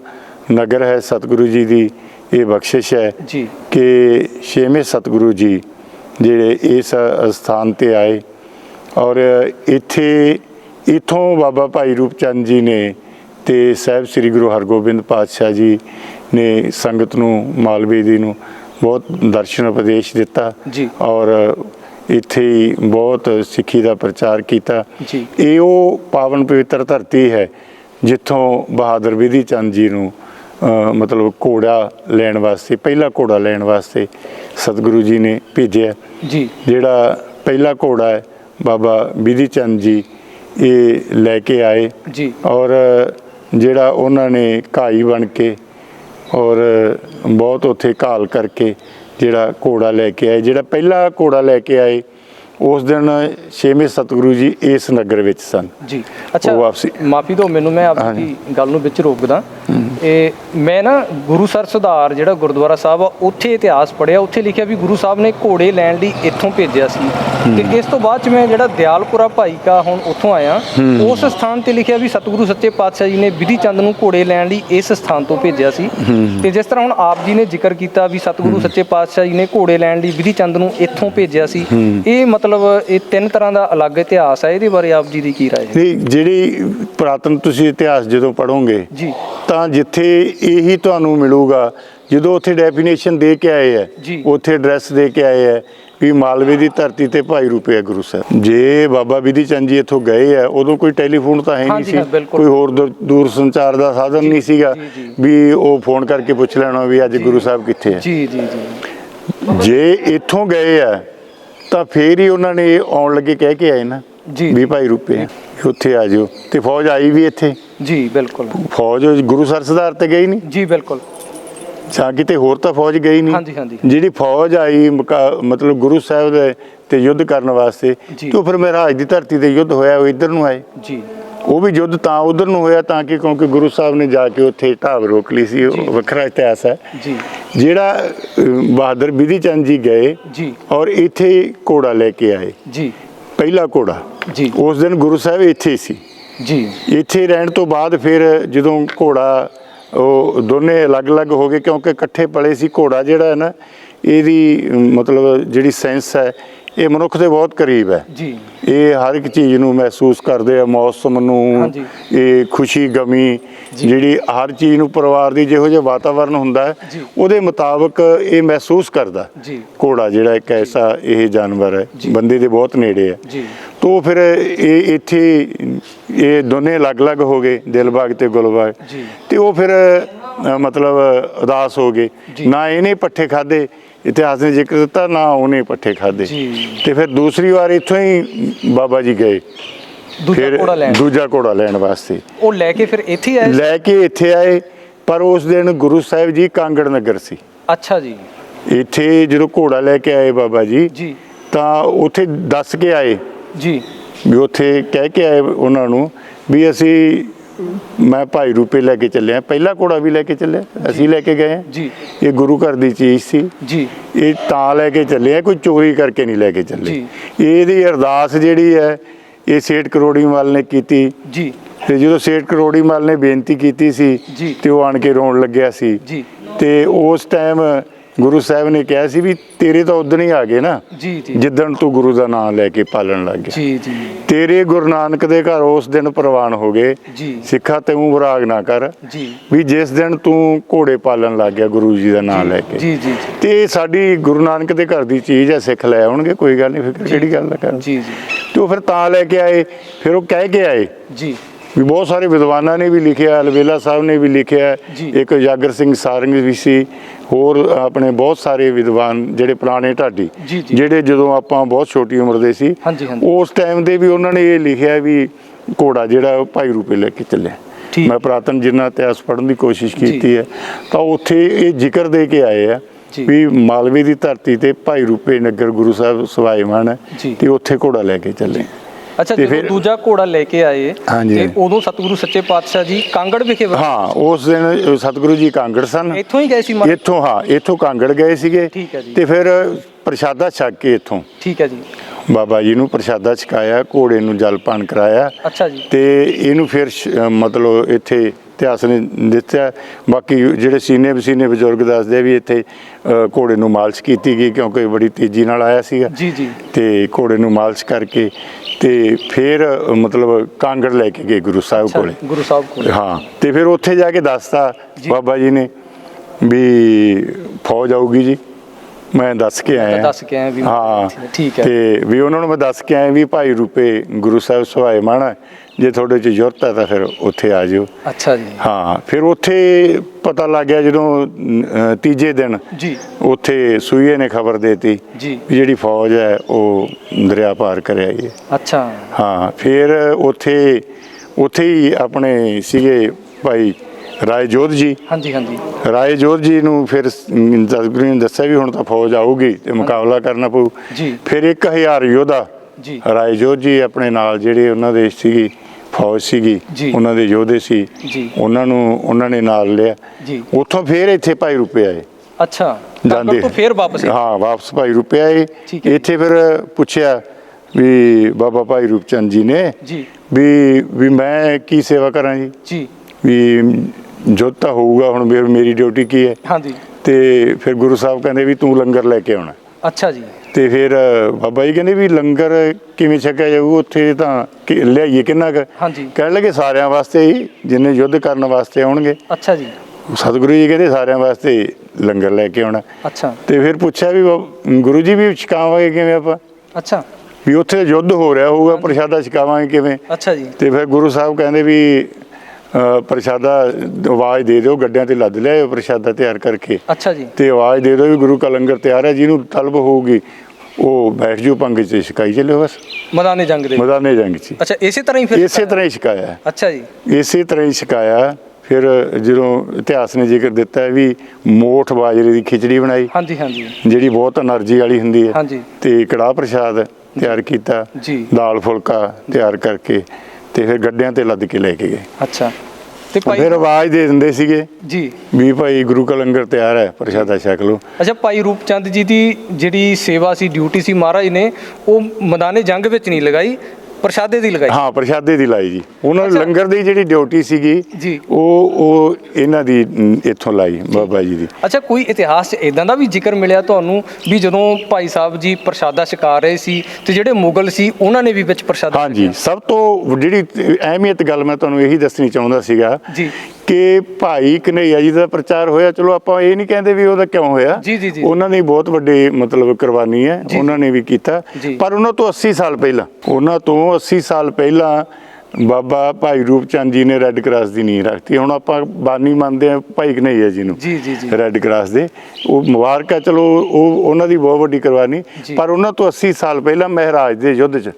ਨਗਰ ਹੈ ਸਤਿਗੁਰੂ ਜੀ ਦੀ ਇਹ ਬਖਸ਼ਿਸ਼ ਹੈ ਜੀ। ਕਿ ਛੇਵੇਂ ਸਤਿਗੁਰੂ ਜੀ ਜਿਹੜੇ ਇਸ ਸਥਾਨ ਤੇ ਆਏ ਔਰ ਇੱਥੇ ਇਥੋਂ ਬਾਬਾ ਭਾਈ ਰੂਪ ਚੰਦ ਜੀ ਨੇ ਤੇ ਸਾਹਿਬ ਸ੍ਰੀ ਗੁਰੂ ਹਰਗੋਬਿੰਦ ਪਾਤਸ਼ਾਹ ਜੀ ਨੇ ਸੰਗਤ ਨੂੰ ਮਾਲਵੇ ਦੀ ਨੂੰ ਬਹੁਤ ਦਰਸ਼ਨ ਉਪਦੇਸ਼ ਦਿੱਤਾ ਜੀ। ਔਰ ਇੱਥੇ ਹੀ ਬਹੁਤ ਸਿੱਖੀ ਦਾ ਪ੍ਰਚਾਰ ਕੀਤਾ। ਜੀ। ਇਹ ਉਹ ਪਾਵਨ ਪਵਿੱਤਰ ਧਰਤੀ ਹੈ ਜਿੱਥੋਂ ਬਹਾਦਰ ਵਿਧੀ ਚੰਦ ਜੀ ਨੂੰ ਅ, ਮਤਲਬ ਘੋੜਾ ਲੈਣ ਵਾਸਤੇ ਪਹਿਲਾ ਘੋੜਾ ਲੈਣ ਵਾਸਤੇ ਸਤਿਗੁਰੂ ਜੀ ਨੇ ਭੇਜਿਆ। ਜੀ। ਜਿਹੜਾ ਪਹਿਲਾ ਘੋੜਾ ਹੈ ਬਾਬਾ ਵਿਧੀ ਚੰਦ ਜੀ ਇਹ ਲੈ ਕੇ ਆਏ। ਜੀ। ਔਰ ਜਿਹੜਾ ਉਹਨਾਂ ਨੇ ਘਾਈ ਬਣ ਕੇ ਔਰ ਬਹੁਤ ਉੱਥੇ ਘਾਲ ਕਰਕੇ ਜਿਹੜਾ ਘੋੜਾ ਲੈ ਕੇ ਆਏ ਜਿਹੜਾ ਪਹਿਲਾ ਘੋੜਾ ਲੈ ਕੇ ਆਏ ਉਸ ਦਿਨ ਛੇਵੇਂ ਸਤਿਗੁਰੂ ਜੀ ਇਸ ਨਗਰ ਵਿੱਚ ਸਨ। ਜੀ। ਅੱਛਾ ਉਹ ਵਾਪਸੀ- ਮਾਫੀ ਦਿਓ ਮੈਨੂੰ ਮੈਂ ਆਪਣੀ ਗੱਲ ਨੂੰ ਵਿੱਚ ਰੋਕਦਾ। ਇਹ ਮੈਂ ਨਾ ਗੁਰੂ ਸਰ ਸੁਧਾਰ ਜਿਹੜਾ ਗੁਰਦੁਆਰਾ ਸਾਹਿਬ ਆ ਉੱਥੇ ਇਤਿਹਾਸ ਪੜਿਆ ਉੱਥੇ ਲਿਖਿਆ ਵੀ ਗੁਰੂ ਸਾਹਿਬ ਨੇ ਘੋੜੇ ਲੈਣ ਲਈ ਇੱਥੋਂ ਭੇਜਿਆ ਸੀ। ਤੇ ਇਸ ਤੋਂ ਬਾਅਦ ਚ ਮੈਂ ਜਿਹੜਾ ਦਿਆਲਪੁਰਾ ਭਾਈ ਕਾ ਹੁਣ ਉੱਥੋਂ ਆਇਆ ਉਸ ਸਥਾਨ ਤੇ ਲਿਖਿਆ ਵੀ ਸਤਿਗੁਰੂ ਸੱਚੇ ਪਾਤਸ਼ਾਹ ਜੀ ਨੇ ਵਿਧੀ ਚੰਦ ਨੂੰ ਘੋੜੇ ਲੈਣ ਲਈ ਇਸ ਸਥਾਨ ਤੋਂ ਭੇਜਿਆ ਸੀ। ਤੇ ਜਿਸ ਤਰ੍ਹਾਂ ਹੁਣ ਆਪ ਜੀ ਨੇ ਜ਼ਿਕਰ ਕੀਤਾ ਵੀ ਸਤਿਗੁਰੂ ਸੱਚੇ ਪਾਤਸ਼ਾਹ ਜੀ ਨੇ ਘੋੜੇ ਲੈਣ ਲਈ ਵਿਧੀ ਚੰਦ ਨੂੰ ਇੱਥੋਂ ਭੇਜਿਆ ਸੀ। ਇਹ ਮਤਲਬ ਇਹ ਤਿੰਨ ਤਰ੍ਹਾਂ ਦਾ ਅਲੱਗ ਇਤਿਹਾਸ ਹੈ ਇਹਦੇ ਬਾਰੇ ਆਪ ਜੀ ਦੀ ਕੀ ਰਾਏ ਹੈ? ਜਿਹੜੀ ਪੁਰਾਤਨ ਤੁਸੀਂ ਇਤਿਹਾਸ ਜਦੋਂ ਪੜੋਗੇ ਜੀ। ਤਾਂ ਜਿੱਥੇ ਇਹੀ ਤੁਹਾਨੂੰ ਮਿਲੂਗਾ ਜਦੋਂ ਉੱਥੇ ਡੈਫੀਨੇਸ਼ਨ ਦੇ ਕੇ ਆਏ ਜੀ। ਉੱਥੇ ਐਡਰੈਸ ਦੇ ਕੇ ਆਏ ਆ ਵੀ ਮਾਲਵੇ ਦੀ ਧਰਤੀ ਤੇ ਭਾਈ ਰੂਪੇ ਆ ਗੁਰੂ ਸਾਹਿਬ ਜੇ ਬਾਬਾ ਵਿਧੀ ਚੰਦ ਜੀ ਇੱਥੋਂ ਗਏ ਆ ਉਦੋਂ ਕੋਈ ਟੈਲੀਫੋਨ ਤਾਂ ਹੈ ਨਹੀਂ ਸੀ ਹਾਂ। ਕੋਈ ਹੋਰ ਦੂਰ- ਸੰਚਾਰ ਦਾ ਸਾਧਨ ਨਹੀਂ ਸੀਗਾ। ਵੀ ਉਹ ਫੋਨ ਕਰਕੇ ਪੁੱਛ ਲੈਣਾ ਵੀ ਅੱਜ ਗੁਰੂ ਸਾਹਿਬ ਕਿੱਥੇ ਆ ਜੀ ਜੀ ਜੀ ਜੇ ਇੱਥੋਂ ਗਏ ਆ ਤਾਂ ਫੇਰ ਹੀ ਉਹਨਾਂ ਨੇ ਆਉਣ ਲੱਗੇ ਕਹਿ ਕੇ ਆਏ ਨਾ ਜੀ। ਵੀ ਭਾਈ ਰੂਪੇ ਆ, ਵੀ ਉੱਥੇ ਆ ਜਿਓ। ਤੇ ਫੌਜ ਆਈ ਵੀ ਇੱਥੇ? ਜੀ ਬਿਲਕੁਲ। ਫੌਜ ਗੁਰੂ ਸਰ ਤੇ ਗਈ ਨਹੀਂ? ਜੀ ਬਿਲਕੁਲ। ਜਾਂ ਕਿਤੇ ਹੋਰ ਤਾਂ ਫੌਜ ਗਈ ਨਹੀਂ? ਹਾਂਜੀ, ਹਾਂਜੀ। ਜਿਹੜੀ ਫੌਜ ਆਈ ਮੁਕਾ- ਮਤਲਬ ਗੁਰੂ ਸਾਹਿਬ ਦੇ ਤੇ ਯੁੱਧ ਕਰਨ ਵਾਸਤੇ ਜੀ। ਤੇ ਉਹ ਫਿਰ ਮਹਾਰਾਜ ਦੀ ਧਰਤੀ ਤੇ ਯੁੱਧ ਹੋਇਆ ਉਹ ਇੱਧਰ ਨੂੰ ਆਏ। ਜੀ। ਉਹ ਵੀ ਯੁੱਧ ਤਾਂ ਉਧਰ ਨੂੰ ਹੋਇਆ ਤਾਂ ਕਿ ਕਿਉਂਕਿ ਗੁਰੂ ਸਾਹਿਬ ਨੇ ਜਾ ਕੇ ਉੱਥੇ ਢਾਬ ਰੋਕ ਲਈ ਸੀ ਉਹ ਵੱਖਰਾ ਇਤਿਹਾਸ ਹੈ। ਜੀ। ਜਿਹੜਾ ਅਹ, ਬਹਾਦਰ ਵਿਧੀ ਚੰਦ ਜੀ ਗਏ ਜੀ। ਔਰ ਇੱਥੇ ਘੋੜਾ ਲੈ ਕੇ ਆਏ। ਜੀ। ਪਹਿਲਾ ਘੋੜਾ। ਜੀ। ਉਸ ਦਿਨ ਗੁਰੂ ਸਾਹਿਬ ਇੱਥੇ ਸੀ। ਜੀ। ਇੱਥੇ ਰਹਿਣ ਤੋਂ ਬਾਅਦ ਫਿਰ ਜਦੋਂ ਘੋੜਾ ਉਹ ਦੋਨੇ ਅਲੱਗ-ਅਲੱਗ ਹੋ ਗਏ ਕਿਉਂਕਿ ਇਕੱਠੇ ਪਲੇ ਸੀ। ਘੋੜਾ ਜਿਹੜਾ ਹੈ ਨਾ ਇਹਦੀ ਮਤਲਬ ਜਿਹੜੀ ਸੈਂਸ ਹੈ ਇਹ ਮਨੁੱਖ ਦੇ ਬਹੁਤ ਕਰੀਬ ਹੈ ਜੀ ਇਹ ਹਰ ਇੱਕ ਚੀਜ਼ ਨੂੰ ਮਹਿਸੂਸ ਕਰਦੇ ਆ ਮੌਸਮ ਨੂੰ। ਇਹ ਖੁਸ਼ੀ ਗਮੀ ਜਿਹੜੀ ਹਰ ਚੀਜ਼ ਨੂੰ ਪਰਿਵਾਰ ਦੀ ਜਿਹੋ ਜਿਹਾ ਵਾਤਾਵਰਨ ਹੁੰਦਾ ਹੈ। ਉਹਦੇ ਮੁਤਾਬਕ ਇਹ ਮਹਿਸੂਸ ਕਰਦਾ ਜੀ ਘੋੜਾ ਜਿਹੜਾ ਇੱਕ ਐਸਾ ਇਹ ਜਾਨਵਰ ਹੈ। ਬੰਦੇ ਦੇ ਬਹੁਤ ਨੇੜੇ ਹੈ ਜੀ ਤੋ ਫਿਰ ਇਹ ਇੱਥੇ ਇਹ ਦੋਨੇ ਅਲੱਗ-ਅਲੱਗ ਹੋ ਗਏ ਦਿਲਬਾਗ ਤੇ ਗੁਲਬਾਗ। ਤੇ ਉਹ ਫਿਰ ਮਤਲਬ ਉਦਾਸ ਹੋ ਗਏ। ਨਾ ਇਹਨੇ ਪੱਠੇ ਖਾਦੇ ਇਤਿਹਾਸ ਨੇ ਜ਼ਿਕਰ ਦਿੱਤਾ ਨਾ ਉਹਨੇ ਪੱਠੇ ਖਾਦੇ। ਤੇ ਫਿਰ ਦੂਸਰੀ ਵਾਰ ਇੱਥੋਂ ਹੀ ਬਾਬਾ ਜੀ ਗਏ। ਦੂਜਾ ਫਿਰ ਦੂਜਾ ਘੋੜਾ ਲੈਣ ਵਾਸਤੇ। ਉਹ ਲੈ ਕੇ ਫਿਰ ਇੱਥੇ ਆਏ ਲੈ ਕੇ ਇੱਥੇ ਆਏ ਪਰ ਉਸ ਦਿਨ ਗੁਰੂ ਸਾਹਿਬ ਜੀ ਕਾਂਗੜ ਨਗਰ ਸੀ। ਅੱਛਾ ਜੀ। ਇੱਥੇ ਜਦੋਂ ਘੋੜਾ ਲੈ ਕੇ ਆਏ ਬਾਬਾ ਜੀ ਜੀ। ਤਾਂ ਉੱਥੇ ਦੱਸ ਕੇ ਆਏ ਜੀ। ਵੀ ਉੱਥੇ ਕਹਿ ਕੇ ਆਏ ਉਹਨਾਂ ਨੂੰ ਵੀ ਅਸੀਂ ਮੈਂ ਭਾਈ ਰੂਪੇ ਲੈ ਕੇ ਚੱਲਿਆ। ਪਹਿਲਾ ਘੋੜਾ ਵੀ ਲੈ ਕੇ ਚੱਲਿਆ। ਅਸੀਂ ਲੈ ਕੇ ਗਏ। ਜੀ। ਇਹ ਗੁਰੂ ਘਰ ਦੀ ਚੀਜ਼ ਸੀ। ਜੀ। ਇਹ ਤਾਂ ਲੈ ਕੇ ਚੱਲੇ ਆ ਕੋਈ ਚੋਰੀ ਕਰਕੇ ਨਹੀਂ ਲੈ ਕੇ ਚੱਲੇ। ਜੀ। ਇਹਦੀ ਅਰਦਾਸ ਜਿਹੜੀ ਹੈ ਇਹ ਸੇਠ ਕਰੋੜੀਮਲ ਨੇ ਕੀਤੀ। ਜੀ। ਤੇ ਜਦੋਂ ਸੇਠ ਕਰੋੜੀਮਲ ਨੇ ਬੇਨਤੀ ਕੀਤੀ ਸੀ। ਤੇ ਉਹ ਆਣ ਕੇ ਰੋਣ ਲੱਗਿਆ ਸੀ। ਜੀ। ਤੇ ਉਸ ਟਾਈਮ ਗੁਰੂ ਸਾਹਿਬ ਨੇ ਕਿਹਾ ਸੀ ਵੀ ਤੇਰੇ ਤਾਂ ਉਦਣ ਹੀ ਆ ਗਏ ਨਾ। ਜੀ ਜੀ। ਜਿੱਦਣ ਤੂੰ ਗੁਰੂ ਦਾ ਨਾਮ ਲੈ ਕੇ ਪਾਲਣ ਲੱਗ ਗਿਆ। ਜੀ ਜੀ। ਤੇਰੇ ਗੁਰੂ ਨਾਨਕ ਦੇ ਘਰ ਉਸ ਦਿਨ ਪ੍ਰਵਾਨ ਹੋ ਗਏ। ਜੀ। ਸਿੱਖਾ ਤੈਨੂੰ ਵਿਰਾਗ ਨਾ ਕਰ। ਜੀ। ਵੀ ਜਿਸ ਦਿਨ ਤੂੰ ਘੋੜੇ ਪਾਲਣ ਲੱਗ ਗਿਆ ਗੁਰੂ ਜੀ ਦਾ ਨਾਮ ਲੈ ਕੇ। ਜੀ ਜੀ ਤੇ ਸਾਡੀ ਗੁਰੂ ਨਾਨਕ ਦੇ ਘਰ ਦੀ ਚੀਜ਼ ਹੈ ਸਿੱਖ ਲੈ ਆਉਣਗੇ ਕੋਈ ਗੱਲ ਨਹੀਂ ਫਿਕਰ ਕਿਹੜੀ ਗੱਲ ਦਾ ਕਰ ਜੀ ਜੀ। ਤੇ ਉਹ ਫਿਰ ਤਾਂ ਲੈ ਕੇ ਆਏ ਫਿਰ ਉਹ ਕਹਿ ਕੇ ਆਏ। ਜੀ। ਵੀ ਬਹੁਤ ਸਾਰੇ ਵਿਦਵਾਨਾਂ ਨੇ ਵੀ ਲਿਖਿਆ ਅਲਵੇਲਾ ਸਾਹਿਬ ਨੇ ਵੀ ਲਿਖਿਆ। ਇੱਕ ਜਾਗਰ ਸਿੰਘ ਸਾਰੰਗ ਵੀ ਸੀ ਹੋਰ ਆਪਣੇ ਬਹੁਤ ਸਾਰੇ ਵਿਦਵਾਨ ਜਿਹੜੇ ਪੁਰਾਣੇ ਢਾਡੀ। ਜਿਹੜੇ ਜਦੋਂ ਆਪਾਂ ਬਹੁਤ ਛੋਟੀ ਉਮਰ ਦੇ ਸੀ। ਉਸ ਟਾਈਮ ਦੇ ਵੀ ਉਹਨਾਂ ਨੇ ਇਹ ਲਿਖਿਆ ਵੀ ਘੋੜਾ ਜਿਹੜਾ ਭਾਈ ਰੂਪੇ ਲੈ ਕੇ ਚੱਲਿਆ। ਮੈਂ ਪ੍ਰਾਤਨ ਜਿੰਨਾ ਇਤਿਹਾਸ ਪੜ੍ਹਨ ਦੀ ਕੋਸ਼ਿਸ਼। ਕੀਤੀ ਹੈ ਤਾਂ ਉੱਥੇ ਇਹ ਜ਼ਿਕਰ ਦੇ ਕੇ ਆਏ ਆ। ਵੀ ਮਾਲਵੇ ਦੀ ਧਰਤੀ ਤੇ ਭਾਈ ਰੂਪੇ ਨਗਰ ਗੁਰੂ ਸਾਹਿਬ ਸਵਾਈਮਾਨ ਹੈ। ਤੇ ਉੱਥੇ ਘੋੜਾ ਲੈ ਕੇ ਚੱਲੇ ਅੱਛਾ ਤੇ ਜਦੋਂ ਫਿਰ- ਦੂਜਾ ਘੋੜਾ ਲੈ ਕੇ ਆਏ ਹਾਂਜੀ। ਤੇ ਉਦੋਂ ਸਤਿਗੁਰੂ ਸੱਚੇ ਪਾਤਸ਼ਾਹ ਜੀ ਕਾਂਗੜ ਵਿਖੇ ਵਰ- ਹਾਂ ਉਸ ਦਿਨ ਸਤਿਗੁਰੂ ਜੀ ਕਾਂਗੜ ਸਨ। ਇੱਥੋਂ ਹੀ ਗਏ ਸੀ ਮਾ- ਇੱਥੋਂ ਹਾਂ ਇੱਥੋਂ ਕਾਂਗੜ ਗਏ ਸੀਗੇ। ਠੀਕ ਹੈ ਜੀ। ਤੇ ਫਿਰ ਪ੍ਰਸ਼ਾਦਾ ਛਕ ਕੇ ਇੱਥੋਂ। ਠੀਕ ਹੈ ਜੀ। ਬਾਬਾ ਜੀ ਨੂੰ ਪ੍ਰਸ਼ਾਦਾ ਛਕਾਇਆ ਘੋੜੇ ਨੂੰ ਜਲ ਪਾਨ ਕਰਾਇਆ। ਅੱਛਾ ਜੀ। ਤੇ ਇਹਨੂੰ ਫਿਰ ਸ਼- ਮਤਲਬ ਇੱਥੇ ਇਤਿਹਾਸ ਨੇ ਦਿੱਤਾ ਬਾਕੀ ਜਿਹੜੇ ਸੀਨੇ ਬਸੀਨੇ ਬਜ਼ੁਰਗ ਦੱਸਦੇ ਆ ਵੀ ਇੱਥੇ ਘੋੜੇ ਨੂੰ ਮਾਲਸ਼ ਕੀਤੀ ਗਈ ਕਿਉਂਕਿ ਬੜੀ ਤੇਜ਼ੀ ਨਾਲ ਆਇਆ ਸੀਗਾ। ਜੀ ਜੀ। ਤੇ ਘੋੜੇ ਨੂੰ ਮਾਲਸ਼ ਕਰਕੇ ਤੇ ਫਿਰ ਮਤਲਬ ਕਾਂਗੜ ਲੈ ਕੇ ਗਏ ਗੁਰੂ ਸਾਹਿਬ ਕੋਲੇ। ਗੁਰੂ ਸਾਹਿਬ ਕੋਲ। ਹਾਂ ਤੇ ਫਿਰ ਉੱਥੇ ਜਾ ਕੇ ਦੱਸਤਾ। ਬਾਬਾ ਜੀ ਨੇ ਵੀ ਫੌਜ ਆਊਗੀ ਜੀ। ਮੈਂ ਦੱਸ ਕੇ ਆਇਆ। ਦੱਸ ਕੇ ਆਏ ਵੀ ਹਾਂ ਠੀਕ ਹੈ। ਤੇ ਵੀ ਉਹਨਾਂ ਨੂੰ ਮੈਂ ਦੱਸ ਕੇ ਆਇਆ ਵੀ ਭਾਈ ਰੂਪੇ ਗੁਰੂ ਸਾਹਿਬ ਸਵਾਏ ਮਾਣਾ ਜੇ ਤੁਹਾਡੇ ਚ ਜ਼ਰੂਰਤ ਹੈ ਤਾਂ ਫਿਰ ਉੱਥੇ ਆ ਜਿਓ। ਅੱਛਾ ਜੀ। ਹਾਂ ਫਿਰ ਉੱਥੇ ਪਤਾ ਲੱਗ ਗਿਆ ਜਦੋਂ ਤੀਜੇ ਦਿਨ ਜੀ। ਉੱਥੇ ਸੂਈਏ ਨੇ ਖਬਰ ਦੇਤੀ ਜੀ। ਜਿਹੜੀ ਫੌਜ ਹੈ ਉਹ ਦਰਿਆ ਪਾਰ ਕਰ ਆਈ ਹੈ ਅੱਛਾ। ਹਾਂ ਫਿਰ ਉੱਥੇ ਉੱਥੇ ਹੀ ਆਪਣੇ ਸੀਗੇ ਭਾਈ ਰਾਏ ਜੋਧ ਜੀ। ਹਾਂਜੀ ਹਾਂਜੀ। ਰਾਏ ਜੋਧ ਜੀ ਨੂੰ ਫਿਰ ਸਤਿਗੁਰੂ ਨੇ ਦੱਸਿਆ ਵੀ ਹੁਣ ਤਾਂ ਫੌਜ ਆਊਗੀ ਤੇ ਮੁਕਾਬਲਾ ਕਰਨਾ ਪਊ। ਜੀ। ਫਿਰ 1000 ਯੋਧਾ ਜੀ। ਰਾਏਜੋਤ ਜੀ ਆਪਣੇ ਨਾਲ ਜਿਹੜੇ ਉਹਨਾਂ ਦੇ ਸੀਗੀ ਫੌਜ ਸੀਗੀ। ਉਹਨਾਂ ਦੇ ਯੋਧੇ ਸੀ। ਉਹਨਾਂ ਨੂੰ ਉਹਨਾਂ ਨੇ ਨਾਲ ਲਿਆ। ਉੱਥੋਂ ਫੇਰ ਇੱਥੇ ਭਾਈ ਰੁਪਏ ਆਏ। ਅੱਛਾ ਜਾਂਦੇ ਤੋਂ ਫੇਰ ਵਾਪਸ ਹਾਂ ਵਾਪਸ ਭਾਈ ਰੁਪਏ ਆਏ। ਇੱਥੇ ਫਿਰ ਪੁੱਛਿਆ ਵੀ ਬਾਬਾ ਭਾਈ ਰੂਪਚੰਦ ਜੀ ਨੇ ਵੀ ਵੀ ਮੈਂ ਕੀ ਸੇਵਾ ਕਰਾਂ ਜੀ? ਜੀ। ਵੀ ਜੋਤ ਹੋਊਗਾ ਹੁਣ ਮੇਰੀ ਡਿਊਟੀ ਕੀ ਹੈ? ਹਾਂਜੀ। ਤੇ ਫਿਰ ਗੁਰੂ ਸਾਹਿਬ ਕਹਿੰਦੇ ਵੀ ਤੂੰ ਲੰਗਰ ਲੈ ਕੇ ਆਉਣਾ। ਅੱਛਾ ਜੀ। ਤੇ ਫਿਰ ਬਾਬਾ ਜੀ ਕਹਿੰਦੇ ਵੀ ਲੰਗਰ ਕਿਵੇਂ ਛਕਿਆ ਜਾਊ ਉੱਥੇ ਤਾਂ ਕਿ- ਲਿਆਈਏ ਕਿੰਨਾ ਕੁ। ਹਾਂਜੀ। ਕਹਿਣ ਲੱਗੇ ਸਾਰਿਆਂ ਵਾਸਤੇ ਹੀ ਜਿੰਨੇ ਯੁੱਧ ਕਰਨ ਵਾਸਤੇ ਆਉਣਗੇ। ਅੱਛਾ ਜੀ। ਸਤਿਗੁਰੂ ਜੀ ਕਹਿੰਦੇ ਸਾਰਿਆਂ ਵਾਸਤੇ ਲੰਗਰ ਲੈ ਕੇ ਆਉਣਾ। ਅੱਛਾ। ਤੇ ਫਿਰ ਪੁੱਛਿਆ ਵੀ ਗੁਰੂ ਜੀ ਵੀ ਛਕਾਵਾਂਗੇ ਕਿਵੇਂ ਆਪਾਂ? ਅੱਛਾ। ਵੀ ਉੱਥੇ ਯੁੱਧ ਹੋ ਰਿਹਾ ਹੋਊਗਾ ਪ੍ਰਸ਼ਾਦਾ ਛਕਾਵਾਂਗੇ ਕਿਵੇਂ? ਅੱਛਾ ਜੀ। ਤੇ ਫਿਰ ਗੁਰੂ ਸਾਹਿਬ ਕਹਿੰਦੇ ਵੀ ਪ੍ਰਸ਼ਾਦਾ ਆਵਾਜ਼ ਦੇ ਦਿਓ ਗੱਡਿਆਂ ਤੇ ਲੱਦ ਲਿਆਓ ਪ੍ਰਸ਼ਾਦਾ ਤਿਆਰ ਕਰਕੇ। ਅੱਛਾ ਜੀ। ਤੇ ਆਵਾਜ਼ ਦੇ ਦਿਓ ਵੀ ਗੁਰੂ ਕਾ ਲੰਗਰ ਤਿਆਰ ਹੈ ਜਿਹਨੂੰ ਤਲਬ ਹੋਊਗੀ। ਉਹ ਬੈਠ ਜੂ ਪੰਗੇ ਚ ਸ਼ਿਕਾਈ ਚਲੇ ਬਸ। ਮੈਦਾਨੇ ਜੰਗ ਦੇ ਮੈਦਾਨੇ ਜੰਗ ਚ। ਅੱਛਾ ਇਸੇ ਤਰ੍ਹਾਂ ਹੀ ਫਿਰ ਇਸੇ ਤਰ੍ਹਾਂ ਹੀ ਸ਼ਿਕਾਇਆ ਅੱਛਾ ਜੀ। ਇਸੇ ਤਰ੍ਹਾਂ ਹੀ ਸ਼ਿਕਾਇਆ ਫਿਰ ਜਦੋਂ ਇਤਿਹਾਸ ਨੇ ਜ਼ਿਕਰ ਦਿੱਤਾ ਵੀ ਮੋਠ ਬਾਜਰੇ ਦੀ ਖਿਚੜੀ ਬਣਾਈ। ਹਾਂਜੀ ਹਾਂਜੀ। ਜਿਹੜੀ ਬਹੁਤ એનર્ਜੀ ਵਾਲੀ ਹੁੰਦੀ ਹੈ। ਤੇ ਕੜਾਹ ਪ੍ਰਸ਼ਾਦ ਤਿਆਰ ਕੀਤਾ। ਦਾਲ ਫੁਲਕਾ ਤਿਆਰ ਕਰਕੇ ਤੇ ਫਿਰ ਗੱਡਿਆਂ ਤੇ ਲੱਦ ਕੇ ਲੈ ਕੇ ਗਏ। ਅੱਛਾ। ਤੇ ਭਾਈ ਫਿਰ ਆਵਾਜ਼ ਦੇ ਦਿੰਦੇ ਸੀਗੇ ਜੀ। ਵੀ ਭਾਈ ਗੁਰੂ ਕਾ ਲੰਗਰ ਤਿਆਰ ਹੈ ਪ੍ਰਸ਼ਾਦਾ ਛਕ ਲਓ। ਅੱਛਾ ਭਾਈ ਰੂਪਚੰਦ ਜੀ ਦੀ ਜਿਹੜੀ ਸੇਵਾ ਸੀ ਡਿਊਟੀ ਸੀ ਮਹਾਰਾਜ ਨੇ ਉਹ ਮੈਦਾਨੇ ਜੰਗ ਵਿੱਚ ਨਹੀਂ ਲਗਾਈ ਪ੍ਰਸ਼ਾਦੇ ਦੀ ਲਗਾਈ ਹਾਂ ਪ੍ਰਸ਼ਾਦੇ ਦੀ ਲਾਈ ਜੀ ਉਹਨਾਂ ਨੇ। ਲੰਗਰ ਦੀ ਜਿਹੜੀ ਡਿਊਟੀ ਸੀਗੀ। ਉਹ ਉਹ ਇਹਨਾਂ ਦੀ ਇੱਥੋਂ ਲਾਈ ਬਾਬਾ ਜੀ ਦੀ ਅੱਛਾ ਕੋਈ ਇਤਿਹਾਸ 'ਚ ਇਦਾਂ ਦਾ ਵੀ ਜ਼ਿਕਰ ਮਿਲਿਆ ਤੁਹਾਨੂੰ ਵੀ ਜਦੋਂ ਭਾਈ ਸਾਹਿਬ ਜੀ ਪ੍ਰਸ਼ਾਦਾ ਛਕਾ ਰਹੇ ਸੀ ਤੇ ਜਿਹੜੇ ਮੁਗਲ ਸੀ ਉਹਨਾਂ ਨੇ ਵੀ ਵਿੱਚ ਪ੍ਰਸ਼ਾਦਾ ਹਾਂਜੀ ਸਭ ਤੋਂ ਜਿਹੜੀ ਅਹਿਮੀਅਤ ਗੱਲ ਮੈਂ ਤੁਹਾਨੂੰ ਇਹੀ ਦੱਸਣੀ ਚਾਹੁੰਦਾ ਸੀਗਾ ਜੀ। ਕਿ ਭਾਈ ਕਨਈਆ ਜੀ ਦਾ ਪ੍ਰਚਾਰ ਹੋਇਆ ਚਲੋ ਆਪਾਂ ਇਹ ਨਹੀਂ ਕਹਿੰਦੇ ਵੀ ਉਹਦਾ ਕਿਉਂ ਹੋਇਆ ਜੀ, ਜੀ, ਜੀ। ਉਹਨਾਂ ਨੇ ਬਹੁਤ ਵੱਡੇ ਮਤਲਬ ਕੁਰਬਾਨੀ ਹੈ। ਉਹਨਾਂ ਨੇ ਵੀ ਕੀਤਾ। ਪਰ ਉਹਨਾਂ ਤੋਂ 80 ਸਾਲ ਪਹਿਲਾਂ ਉਹਨਾਂ ਤੋਂ 80 ਸਾਲ ਪਹਿਲਾਂ ਬਾਬਾ ਭਾਈ ਰੂਪਚੰਦ ਜੀ ਨੇ ਰੈੱਡ ਕਰਾਸ ਦੀ ਨੀਂਹ ਰੱਖਤੀ ਹੁਣ ਆਪਾਂ ਬਾਨੀ ਮੰਨਦੇ ਆ ਭਾਈ ਕਨਈਆ ਜੀ ਨੂੰ ਜੀ, ਜੀ, ਜੀ। ਰੈੱਡ ਕਰਾਸ ਦੇ ਉਹ ਮੁਬਾਰਕ ਹੈ ਚਲੋ ਉਹ ਉਹਨਾਂ ਦੀ ਬਹੁਤ ਵੱਡੀ ਕੁਰਬਾਨੀ। ਪਰ ਉਹਨਾਂ ਤੋਂ 80 ਸਾਲ ਪਹਿਲਾਂ ਮਹਾਰਾਜ ਦੇ ਯੁੱਧ 'ਚ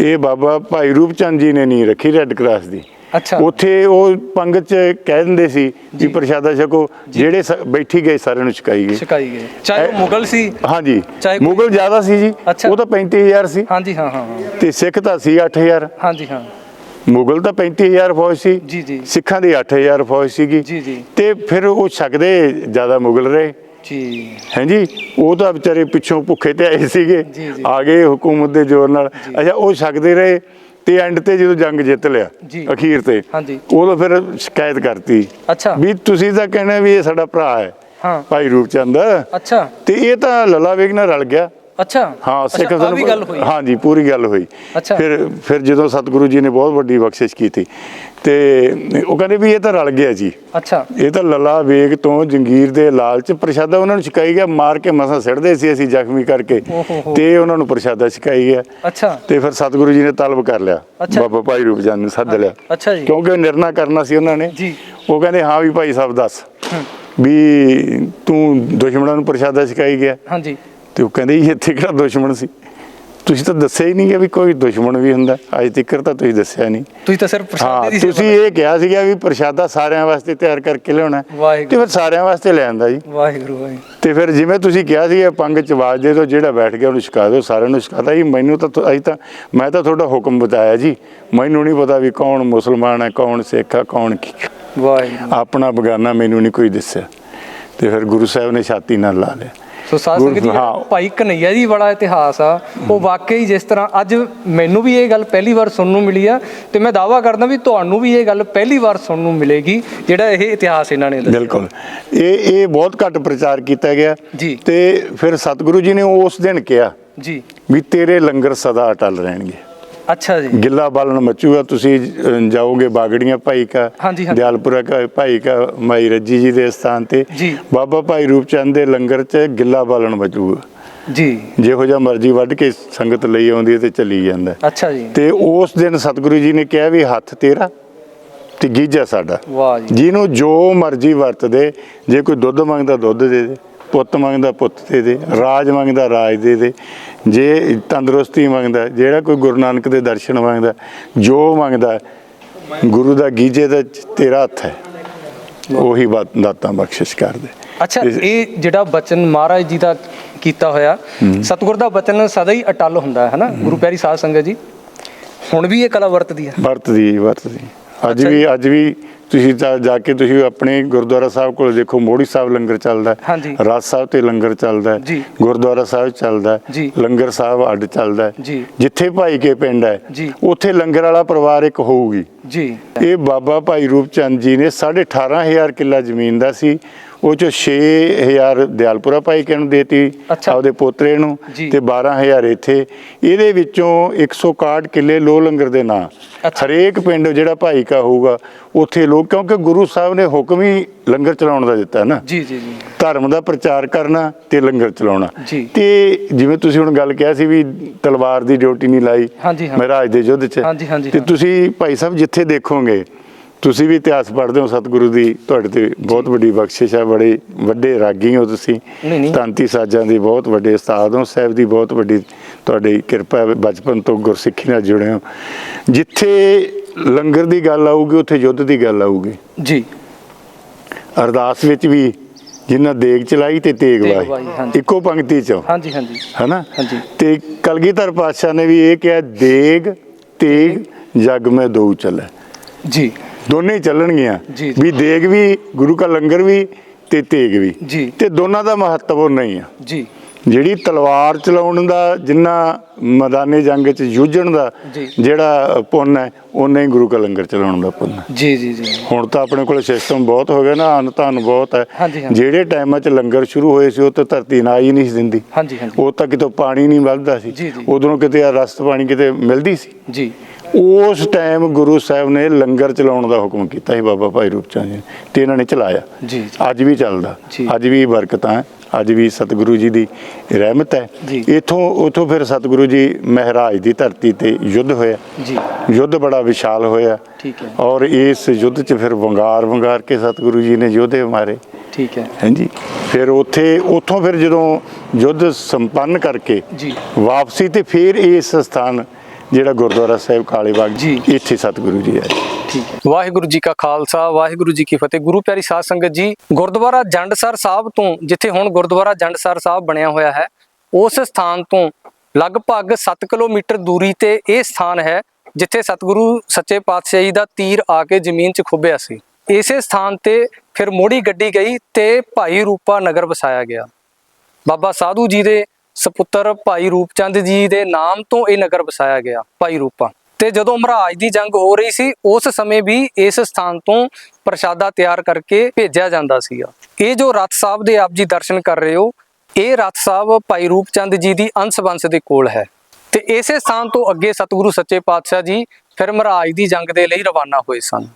ਇਹ ਬਾਬਾ ਭਾਈ ਰੂਪਚੰਦ ਜੀ ਨੇ ਨਹੀਂ ਰੱਖੀ ਰੈੱਡ ਕਰਾਸ ਦੀ ਅੱਛਾ। ਉੱਥੇ ਉਹ ਪੰਗਤ 'ਚ ਕਹਿ ਦਿੰਦੇ ਸੀ ਵੀ ਪ੍ਰਸ਼ਾਦਾ ਛਕੋ ਜਿਹੜੇ ਬੈਠੀ ਗਏ ਸਾਰਿਆਂ ਨੂੰ ਛਕਾਈ ਗਏ। ਛਕਾਈ ਗਏ। ਚਾਹੇ ਉਹ ਮੁਗਲ ਸੀ। ਹਾਂਜੀ। ਮੁਗਲ ਜ਼ਿਆਦਾ ਸੀ ਜੀ। ਉਹ ਤਾਂ 35000 ਸੀ। ਹਾਂਜੀ ਹਾਂ ਹਾਂ ਤੇ ਸਿੱਖ ਤਾਂ ਸੀ 8000 ਹਾਂਜੀ ਹਾਂ। ਮੁਗਲ ਤਾਂ 35000 ਫੌਜ ਸੀ। ਜੀ, ਜੀ। ਸਿੱਖਾਂ ਦੀ 8000 ਫੌਜ ਸੀਗੀ। ਜੀ, ਜੀ। ਤੇ ਫਿਰ ਉਹ ਛਕਦੇ ਜ਼ਿਆਦਾ ਮੁਗਲ ਰਹੇ। ਜੀ। ਹਾਂਜੀ ਉਹ ਤਾਂ ਵਿਚਾਰੇ ਪਿੱਛੋਂ ਭੁੱਖੇ ਤੇ ਆਏ ਸੀਗੇ। ਆ ਗਏ ਹਕੂਮਤ ਦੇ ਜ਼ੋਰ ਨਾਲ। ਅੱਛਾ ਉਹ ਛਕਦੇ ਰਹੇ। ਤੇ ਐਂਡ ਤੇ ਜਦੋਂ ਜੰਗ ਜਿੱਤ ਲਿਆ। ਅਖੀਰ ਤੇ ਹਾਂਜੀ। ਉਦੋਂ ਫਿਰ ਸ਼ਿਕਾਇਤ ਕਰਤੀ। ਅੱਛਾ। ਵੀ ਤੁਸੀਂ ਤਾਂ ਕਹਿੰਦੇ ਵੀ ਇਹ ਸਾਡਾ ਭਰਾ ਹੈ ਹਾਂ। ਭਾਈ ਰੂਪਚੰਦ। ਅੱਛਾ। ਤੇ ਇਹ ਤਾਂ ਲੱਲਾ ਵੇਗ ਨਾਲ ਰਲ ਗਿਆ। ਅੱਛਾ। ਹਾਂ ਅੱਛਾ, ਸਿੱਖ ਆਹ ਵੀ ਗੱਲ ਹੋਈ। ਹਾਂਜੀ ਪੂਰੀ ਗੱਲ ਹੋਈ। ਅੱਛਾ। ਫਿਰ ਫਿਰ ਜਦੋਂ ਸਤਿਗੁਰੂ ਜੀ ਨੇ ਬਹੁਤ ਵੱਡੀ ਬਖਸ਼ਿਸ਼ ਕੀਤੀ। ਤੇ ਉਹ ਕਹਿੰਦੇ ਵੀ ਇਹ ਤਾਂ ਰਲ ਗਿਆ ਜੀ। ਅੱਛਾ। ਇਹ ਤਾਂ ਲੱਲਾ ਵੇਗ ਤੋਂ ਜੰਗੀਰ ਦੇ ਲਾਲਚ ਪ੍ਰਸ਼ਾਦਾ ਉਹਨਾਂ ਨੂੰ ਛਕਾਈ ਗਿਆ ਮਾਰ ਕੇ ਮਸਾਂ ਸਿੱਟਦੇ ਸੀ ਅਸੀਂ ਜ਼ਖਮੀ ਕਰਕੇ। ਓ ਹੋ। ਹੋ। ਤੇ ਉਹਨਾਂ ਨੂੰ ਪ੍ਰਸ਼ਾਦਾ ਛਕਾਈ ਗਿਆ। ਅੱਛਾ। ਤੇ ਫਿਰ ਸਤਿਗੁਰੂ ਜੀ ਨੇ ਤਲਬ ਕਰ ਲਿਆ। ਅੱਛਾ। ਬਾਬਾ ਭਾਈ ਰੂਪਚੰਦ ਨੂੰ ਸੱਦ ਲਿਆ। ਅੱਛਾ ਜੀ। ਕਿਉਂਕਿ ਉਹ ਨਿਰਣਾ ਕਰਨਾ ਸੀ ਉਹਨਾਂ ਨੇ। ਜੀ। ਉਹ ਕਹਿੰਦੇ ਹਾਂ ਵੀ ਭਾਈ ਸਾਹਿਬ ਦੱਸ ਵੀ ਤੂੰ ਦੁਸ਼ਮਣਾਂ ਨੂੰ ਪ੍ਰਸ਼ਾਦਾ ਛਕਾਈ ਗਿਆ। ਹਾਂਜੀ। ਤੇ ਉਹ ਕਹਿੰਦੇ ਜੀ ਇੱਥੇ ਕਿਹੜਾ ਦੁਸ਼ਮਣ ਸੀ? ਤੁਸੀਂ ਤਾਂ ਦੱਸਿਆ ਹੀ ਨਹੀਂ ਕਿ ਵੀ ਕੋਈ ਦੁਸ਼ਮਣ ਵੀ ਹੁੰਦਾ। ਅੱਜ ਤੱਕ ਤਾਂ ਤੁਸੀਂ ਦੱਸਿਆ ਨਹੀਂ। ਤੁਸੀਂ ਤਾਂ ਸਿਰਫ ਪ੍ਰਸ਼ਾਦੇ ਹਾਂ ਦੀ ਤੁਸੀਂ ਸੇਵਾ ਇਹ ਕਿਹਾ ਸੀਗਾ ਵੀ ਪ੍ਰਸ਼ਾਦਾ ਸਾਰਿਆਂ ਵਾਸਤੇ ਤਿਆਰ ਕਰਕੇ ਲਿਆਉਣਾ ਹੈ। ਤੇ ਫਿਰ ਸਾਰਿਆਂ ਵਾਸਤੇ ਲੈ ਆਂਦਾ ਜੀ। ਵਾਹਿਗੁਰੂ ਵਾਹਿਗੁਰੂ। ਤੇ ਫਿਰ ਜਿਵੇਂ ਤੁਸੀਂ ਕਿਹਾ ਸੀ ਇਹ ਪੰਗ ਚ ਆਵਾਜ਼ ਦੇ ਦਿਓ ਜਿਹੜਾ ਬੈਠ ਗਿਆ ਉਹਨੂੰ ਛਕਾ ਦਿਓ ਸਾਰਿਆਂ ਨੂੰ ਛਕਾਤਾ ਜੀ ਮੈਨੂੰ ਤੁ- ਅਜੇ ਤਾਂ ਮੈਂ ਤਾਂ ਤੁਹਾਡਾ ਹੁਕਮ ਬਤਾਇਆ ਜੀ। ਮੈਨੂੰ ਨਹੀਂ ਪਤਾ ਵੀ ਕੌਣ ਮੁਸਲਮਾਨ ਹੈ ਕੌਣ ਸਿੱਖ ਹੈ ਕੌਣ ਕੀ ਵਾਹਿਗੁਰੂ। ਆਪਣਾ ਬਗਾਨਾ ਮੈਨੂੰ ਨਹੀਂ ਕੋਈ ਦੱਸਿਆ। ਤੇ ਫਿਰ ਗੁਰੂ ਸਾਹਿਬ ਨੇ ਛਾਤੀ ਨਾਲ ਲਾ ਲਿਆ। ਸੋ ਸਾਧ ਸੰਗਤ ਜੀ ਹਾਂ। ਭਾਈ ਕਨਈਆ ਜੀ ਵਾਲਾ ਇਤਿਹਾਸ ਆ। ਉਹ ਵਾਕਈ ਜਿਸ ਤਰ੍ਹਾਂ ਅੱਜ ਮੈਨੂੰ ਵੀ ਇਹ ਗੱਲ ਪਹਿਲੀ ਵਾਰ ਸੁਣਨ ਨੂੰ ਮਿਲੀ ਆ ਤੇ ਮੈਂ ਦਾਵਾ ਕਰਦਾ ਵੀ ਤੁਹਾਨੂੰ ਵੀ ਇਹ ਗੱਲ ਪਹਿਲੀ ਵਾਰ ਸੁਣਨ ਨੂੰ ਮਿਲੇਗੀ ਜਿਹੜਾ ਇਹ ਇਤਿਹਾਸ ਇਹਨਾਂ ਨੇ ਦੱਸਿਆ। ਬਿਲਕੁਲ। ਇਹ ਇਹ ਬਹੁਤ ਘੱਟ ਪ੍ਰਚਾਰ ਕੀਤਾ ਗਿਆ। ਜੀ। ਤੇ ਫਿਰ ਸਤਿਗੁਰੂ ਜੀ ਨੇ ਉਸ ਦਿਨ ਕਿਹਾ ਜੀ। ਵੀ ਤੇਰੇ ਲੰਗਰ ਸਦਾ ਅਟਲ ਰਹਿਣਗੇ। ਅੱਛਾ ਜੀ। ਗਿੱਲਾ ਬਾਲਣ ਮਚੂਗਾ ਤੁਸੀਂ ਜਾਓਗੇ ਬਾਗੜੀਆਂ ਭਾਈ ਕਾ ਹਾਂਜੀ, ਹਾਂਜੀ। ਦਿਆਲਪੁਰਾ ਕਾ ਭਾਈ ਕਾ ਮਾਈ ਰੱਜੀ ਜੀ ਦੇ ਸਥਾਨ ਤੇ। ਜੀ। ਬਾਬਾ ਭਾਈ ਰੂਪਚੰਦ ਦੇ ਲੰਗਰ 'ਚ ਗਿੱਲਾ ਬਾਲਣ ਮਚੂਗਾ। ਜੀ। ਜਿਹੋ ਜਿਹਾ ਮਰਜ਼ੀ ਵੱਢ ਕੇ ਸੰਗਤ ਲਈ ਆਉਂਦੀ ਹੈ ਤੇ ਚੱਲੀ ਜਾਂਦਾ। ਹੈ। ਅੱਛਾ ਜੀ। ਤੇ ਉਸ ਦਿਨ ਸਤਿਗੁਰੂ ਜੀ ਨੇ ਕਿਹਾ ਵੀ ਹੱਥ ਤੇਰਾ ਤੇ ਗੀਜਾ ਸਾਡਾ। ਵਾਹ ਜੀ। ਜਿਹਨੂੰ ਜੋ ਮਰਜ਼ੀ ਵਰਤਦੇ ਜੇ ਕੋਈ ਦੁੱਧ ਮੰਗਦਾ ਦੁੱਧ ਦੇ ਦੇ। ਪੁੱਤ ਮੰਗਦਾ ਪੁੱਤ ਦੇ ਦੇ ਰਾਜ ਮੰਗਦਾ ਰਾਜ ਦੇ ਦੇ ਜੇ ਤੰਦਰੁਸਤੀ ਮੰਗਦਾ ਜਿਹੜਾ ਕੋਈ ਗੁਰੂ ਨਾਨਕ ਦੇ ਦਰਸ਼ਨ ਮੰਗਦਾ ਜੋ ਮੰਗਦਾ ਗੁਰੂ ਦਾ ਗੀਜੇ ਦਾ ਤੇਰਾ ਹੱਥ ਹੈ। ਉਹੀ ਬਾਤ ਦਾਤਾਂ ਬਖਸ਼ਿਸ਼ ਕਰਦੇ। ਅੱਛਾ ਇਹ ਜਿਹੜਾ ਬਚਨ ਮਹਾਰਾਜ ਜੀ ਦਾ ਕੀਤਾ ਹੋਇਆ ਸਤਿਗੁਰ ਦਾ ਬਚਨ ਸਦਾ ਹੀ ਅਟਲ ਹੁੰਦਾ ਹੈ ਹਨਾ? ਗੁਰੂ ਪਿਆਰੀ ਸਾਧ ਸੰਗਤ ਜੀ ਹੁਣ ਵੀ ਇਹ ਕਲਾ ਵਰਤਦੀ ਹੈ? ਵਰਤਦੀ ਵਰਤਦੀ। ਅੱਜ ਵੀ ਅੱਜ ਵੀ ਤੁਸੀਂ ਜਾ ਜਾ ਕੇ ਤੁਸੀਂ ਆਪਣੇ ਗੁਰਦੁਆਰਾ ਸਾਹਿਬ ਕੋਲ ਦੇਖੋ ਮੋੜੀ ਸਾਹਿਬ ਲੰਗਰ ਚੱਲਦਾ ਹੈ। ਰਾਜ ਸਾਹਿਬ ਤੇ ਲੰਗਰ ਚੱਲਦਾ ਹੈ। ਗੁਰਦੁਆਰਾ ਸਾਹਿਬ ਚੱਲਦਾ ਹੈ। ਲੰਗਰ ਸਾਹਿਬ ਅੱਡ ਚੱਲਦਾ ਹੈ। ਜਿੱਥੇ ਭਾਈ ਕੇ ਪਿੰਡ ਹੈ। ਉੱਥੇ ਲੰਗਰ ਵਾਲਾ ਪਰਿਵਾਰ ਇੱਕ ਹੋਊਗੀ ਜੀ ਇਹ ਬਾਬਾ ਭਾਈ ਰੂਪ ਚੰਦ ਜੀ ਨੇ 18500 ਕਿੱਲਾ ਜ਼ਮੀਨ ਦਾ ਸੀ ਉਹ ਚੋਂ 6000 ਦਿਆਲਪੁਰਾ ਭਾਈ ਕੇ ਨੂੰ ਦੇਤੀ। ਆਪਦੇ ਪੋਤਰੇ ਨੂੰ। ਤੇ 12000 ਇੱਥੇ ਇਹਦੇ ਵਿੱਚੋਂ 161 ਕਿੱਲੇ ਲੋ ਲੰਗਰ ਦੇ ਨਾਂ। ਹਰੇਕ ਪਿੰਡ ਜਿਹੜਾ ਭਾਈ ਕਾ ਹੋਊਗਾ ਉੱਥੇ ਲੋਕ ਕਿਉਂਕਿ ਗੁਰੂ ਸਾਹਿਬ ਨੇ ਹੁਕਮ ਹੀ ਲੰਗਰ ਚਲਾਉਣ ਦਾ ਦਿੱਤਾ ਨਾ ਜੀ ਜੀ ਜੀ ਧਰਮ ਦਾ ਪ੍ਰਚਾਰ ਕਰਨਾ ਤੇ ਲੰਗਰ ਚਲਾਉਣਾ। ਤੇ ਜਿਵੇਂ ਤੁਸੀਂ ਹੁਣ ਗੱਲ ਕਿਹਾ ਸੀ ਵੀ ਤਲਵਾਰ ਦੀ ਡਿਊਟੀ ਨਹੀਂ ਲਾਈ। ਮਹਾਰਾਜ ਦੇ ਯੁੱਧ 'ਚ ਤੇ। ਤੁਸੀਂ ਭਾਈ ਸਾਹਿਬ ਜਿੱਥੇ ਦੇਖੋਗੇ ਤੁਸੀਂ ਵੀ ਇਤਿਹਾਸ ਪੜ੍ਹਦੇ ਹੋ ਸਤਿਗੁਰੂ ਦੀ ਤੁਹਾਡੇ ਤੇ ਬਹੁਤ ਵੱਡੀ ਬਖਸ਼ਿਸ਼ ਹੈ ਬੜੇ ਵੱਡੇ ਰਾਗੀ ਹੋ ਤੁਸੀਂ। ਤਾਂਤੀ ਸਾਜਾਂ ਦੇ ਬਹੁਤ ਵੱਡੇ ਉਸਤਾਦ ਹੋ ਸਾਹਿਬ ਦੀ ਬਹੁਤ ਵੱਡੀ ਤੁਹਾਡੀ ਕਿਰਪਾ ਬਚਪਨ ਤੋਂ ਗੁਰਸਿੱਖੀ ਨਾਲ ਜੁੜੇ ਹੋ। ਜਿੱਥੇ ਲੰਗਰ ਦੀ ਗੱਲ ਆਊਗੀ ਉੱਥੇ ਯੁੱਧ ਦੀ ਗੱਲ ਆਊਗੀ। ਜੀ। ਅਰਦਾਸ ਵਿੱਚ ਵੀ ਜਿਨ੍ਹਾਂ ਦੇਗ ਚਲਾਈ ਤੇ ਤੇਗ ਵਾਈ। ਇੱਕੋ ਪੰਕਤੀ ਚੋਂ। ਹਾਂਜੀ ਹਾਂਜੀ। ਹਨਾ? ਹਾਂਜੀ। ਤੇ ਕਲਗੀਧਰ ਪਾਤਸ਼ਾਹ ਨੇ ਵੀ ਇਹ ਕਿਹਾ ਦੇਗ ਤੇਗ ਜਗ ਮੈਂ ਦੋ ਚੱਲੇ। ਜੀ। ਦੋਨੇ ਹੀ ਚੱਲਣਗੀਆਂ। ਵੀ ਦੇਗ ਵੀ ਗੁਰੂ ਕਾ ਲੰਗਰ ਵੀ ਤੇ ਤੇਗ ਵੀ। ਤੇ ਦੋਨਾਂ ਦਾ ਮਹੱਤਵ ਨਹੀਂ ਆ। ਜੀ। ਜਿਹੜੀ ਤਲਵਾਰ ਚਲਾਉਣ ਦਾ ਜਿੰਨਾ ਮੈਦਾਨੇ ਜੰਗ 'ਚ ਜੂਝਣ ਦਾ। ਜਿਹੜਾ ਪੁੰਨ ਹੈ ਉਹਨੇ ਹੀ ਗੁਰੂ ਕਾ ਲੰਗਰ ਚਲਾਉਣ ਦਾ ਪੁੰਨ ਹੈ। ਜੀ ਜੀ ਜੀ। ਹੁਣ ਤਾਂ ਆਪਣੇ ਕੋਲ ਸਿਸਟਮ ਬਹੁਤ ਹੋ ਗਿਆ ਨਾ ਅਨ ਧਨ ਬਹੁਤ ਹੈ। ਜਿਹੜੇ ਟਾਈਮਾਂ 'ਚ ਲੰਗਰ ਸ਼ੁਰੂ ਹੋਏ ਸੀ ਉਹ ਤਾਂ ਧਰਤੀ ਨਾ ਹੀ ਨਹੀਂ ਦਿੰਦੀ। ਹਾਂਜੀ ਹਾਂਜੀ। ਉਹ ਤਾਂ ਕਿਤੋਂ ਪਾਣੀ ਨਹੀਂ ਵੱਧਦਾ ਸੀ। ਉਧਰੋਂ ਕਿਤੇ ਆ ਰਸਤ ਪਾਣੀ ਕਿਤੇ ਮਿਲਦੀ ਸੀ। ਜੀ। ਉਸ ਟਾਈਮ ਗੁਰੂ ਸਾਹਿਬ ਨੇ ਲੰਗਰ ਚਲਾਉਣ ਦਾ ਹੁਕਮ ਕੀਤਾ ਸੀ ਬਾਬਾ ਭਾਈ ਰੂਪ ਚੰਦ ਜੀ ਨੇ ਤੇ ਇਹਨਾਂ ਨੇ ਚਲਾਇਆ। ਜੀ। ਅੱਜ ਵੀ ਚੱਲਦਾ। ਅੱਜ ਵੀ ਬਰਕਤਾਂ ਹੈ, ਅੱਜ ਵੀ ਸਤਿਗੁਰੂ ਜੀ ਦੀ ਰਹਿਮਤ ਹੈ। ਇਥੋਂ ਉਥੋਂ ਫਿਰ ਸਤਿਗੁਰੂ ਜੀ ਮਹਾਰਾਜ ਦੀ ਧਰਤੀ ਤੇ ਯੁੱਧ ਹੋਇਆ। ਜੀ। ਯੁੱਧ ਬੜਾ ਵਿਸ਼ਾਲ ਹੋਇਆ। ਠੀਕ ਹੈ। ਔਰ ਇਸ ਯੁੱਧ 'ਚ ਫਿਰ ਵੰਗਾਰ ਵੰਗਾਰ ਕੇ ਸਤਿਗੁਰੂ ਜੀ ਨੇ ਯੋਧੇ ਮਾਰੇ। ਠੀਕ ਹੈ। ਹਾਂਜੀ। ਫਿਰ ਉੱਥੇ ਉੱਥੋਂ ਫਿਰ ਜਦੋਂ ਯੁੱਧ ਸੰਪੰਨ ਕਰਕੇ ਜੀ। ਵਾਪਸੀ ਤੇ ਫਿਰ ਇਸ ਸਥਾਨ ਜਿਹੜਾ ਗੁਰਦੁਆਰਾ ਸਾਹਿਬ ਕਾਲੇ ਬਾਗ ਜੀ। ਇੱਥੇ ਸਤਿਗੁਰੂ ਜੀ ਆਏ। ਠੀਕ ਹੈ। ਵਾਹਿਗੁਰੂ ਜੀ ਕਾ ਖਾਲਸਾ ਵਾਹਿਗੁਰੂ ਜੀ ਕੀ ਫਤਿਹ। ਗੁਰੂ ਪਿਆਰੀ ਸਾਧ ਸੰਗਤ ਜੀ ਗੁਰਦੁਆਰਾ ਜੰਡਸਰ ਸਾਹਿਬ ਤੋਂ ਜਿੱਥੇ ਹੁਣ ਗੁਰਦੁਆਰਾ ਜੰਡਸਰ ਸਾਹਿਬ ਬਣਿਆ ਹੋਇਆ ਹੈ ਉਸ ਸਥਾਨ ਤੋਂ ਲਗਭਗ 7 ਕਿਲੋਮੀਟਰ ਦੂਰੀ ਤੇ ਇਹ ਸਥਾਨ ਹੈ ਜਿੱਥੇ ਸਤਿਗੁਰੂ ਸੱਚੇ ਪਾਤਸ਼ਾਹ ਜੀ ਦਾ ਤੀਰ ਆ ਕੇ ਜ਼ਮੀਨ 'ਚ ਖੁੱਭਿਆ ਸੀ। ਇਸੇ ਸਥਾਨ ਤੇ ਫਿਰ ਮੋੜੀ ਗੱਡੀ ਗਈ ਤੇ ਭਾਈ ਰੂਪਾ ਨਗਰ ਵਸਾਇਆ ਗਿਆ। ਬਾਬਾ ਸਾਧੂ ਜੀ ਦੇ ਸਪੁੱਤਰ ਭਾਈ ਰੂਪਚੰਦ ਜੀ ਦੇ ਨਾਮ ਤੋਂ ਇਹ ਨਗਰ ਵਸਾਇਆ ਗਿਆ, ਭਾਈ ਰੂਪਾ। ਤੇ ਜਦੋਂ ਮਹਾਰਾਜ ਦੀ ਜੰਗ ਹੋ ਰਹੀ ਸੀ, ਉਸ ਸਮੇਂ ਵੀ ਇਸ ਸਥਾਨ ਤੋਂ ਪ੍ਰਸ਼ਾਦਾ ਤਿਆਰ ਕਰਕੇ ਭੇਜਿਆ ਜਾਂਦਾ ਸੀਗਾ। ਇਹ ਜੋ ਰਥ ਸਾਹਿਬ ਦੇ ਆਪ ਜੀ ਦਰਸ਼ਨ ਕਰ ਰਹੇ ਹੋ, ਇਹ ਰਥ ਸਾਹਿਬ ਭਾਈ ਰੂਪਚੰਦ ਜੀ ਦੀ ਅੰਸ਼ ਵੰਸ ਦੇ ਕੋਲ ਹੈ। ਤੇ ਇਸੇ ਸਥਾਨ ਤੋਂ ਅੱਗੇ ਸਤਿਗੁਰੂ ਸੱਚੇ ਪਾਤਸ਼ਾਹ ਜੀ ਫਿਰ ਮਹਾਰਾਜ ਦੀ ਜੰਗ ਦੇ ਲਈ ਰਵਾਨਾ ਹੋਏ ਸਨ।